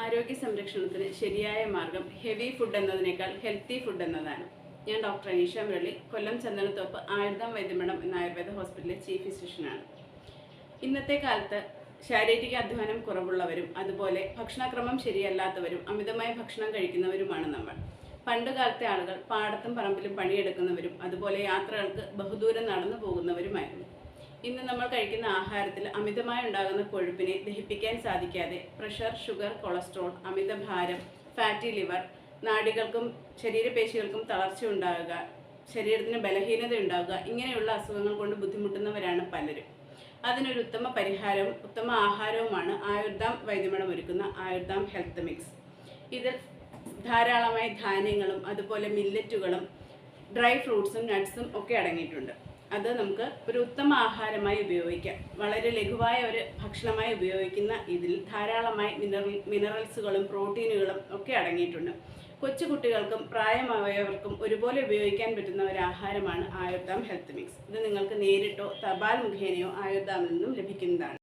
ആരോഗ്യ സംരക്ഷണത്തിന് ശരിയായ മാർഗം ഹെവി ഫുഡ് എന്നതിനേക്കാൾ ഹെൽത്തി ഫുഡ് എന്നതാണ്. ഞാൻ ഡോക്ടർ അനീഷ മുരളി കൊല്ലം ചന്ദനത്തോപ്പ് ആയുർദാം വൈദ്യമഠം എന്ന ആയുർവേദ ഹോസ്പിറ്റലിലെ ചീഫ് ഫിസിഷ്യനാണ്. ഇന്നത്തെ കാലത്ത് ശാരീരിക അധ്വാനം കുറവുള്ളവരും അതുപോലെ ഭക്ഷണക്രമം ശരിയല്ലാത്തവരും അമിതമായ ഭക്ഷണം കഴിക്കുന്നവരുമാണ് നമ്മൾ. പണ്ട് കാലത്തെ ആളുകൾ പാടത്തും പറമ്പിലും പണിയെടുക്കുന്നവരും അതുപോലെ യാത്രകൾക്ക് ബഹുദൂരം നടന്നു പോകുന്നവരുമായിരുന്നു ഇന്ന് നമ്മൾ കഴിക്കുന്ന ആഹാരത്തിൽ അമിതമായി ഉണ്ടാകുന്ന കൊഴുപ്പിനെ ദഹിപ്പിക്കാൻ സാധിക്കാതെ പ്രഷർ ഷുഗർ കൊളസ്ട്രോൾ അമിതഭാരം ഫാറ്റി ലിവർ നാടികൾക്കും ശരീരപേശികൾക്കും തളർച്ച ഉണ്ടാകുക ശരീരത്തിന് ബലഹീനത ഉണ്ടാകുക ഇങ്ങനെയുള്ള അസുഖങ്ങൾ കൊണ്ട് ബുദ്ധിമുട്ടുന്നവരാണ് പലരും. അതിനൊരു ഉത്തമ പരിഹാരവും ഉത്തമ ആഹാരവുമാണ് ആയുർദാം വൈദ്യമണം ഒരുക്കുന്ന ആയുർദാം ഹെൽത്ത് മിക്സ്. ഇതിൽ ധാരാളമായി ധാന്യങ്ങളും അതുപോലെ മില്ലറ്റുകളും ഡ്രൈ ഫ്രൂട്ട്സും നട്ട്സും ഒക്കെ അടങ്ങിയിട്ടുണ്ട്. അത് നമുക്ക് ഒരു ഉത്തമ ആഹാരമായി ഉപയോഗിക്കാം. വളരെ ലഘുവായ ഒരു ഭക്ഷണമായി ഉപയോഗിക്കുന്ന ഇതിൽ ധാരാളമായി മിനറൽ മിനറൽസുകളും പ്രോട്ടീനുകളും ഒക്കെ അടങ്ങിയിട്ടുണ്ട്. കൊച്ചുകുട്ടികൾക്കും പ്രായമായവർക്കും ഒരുപോലെ ഉപയോഗിക്കാൻ പറ്റുന്ന ഒരു ആഹാരമാണ് ആയുർദാം ഹെൽത്ത് മിക്സ്. ഇത് നിങ്ങൾക്ക് നേരിട്ടോ തപാൽ മുഖേനയോ ആയുർദാമിൽ നിന്നും ലഭിക്കുന്നതാണ്.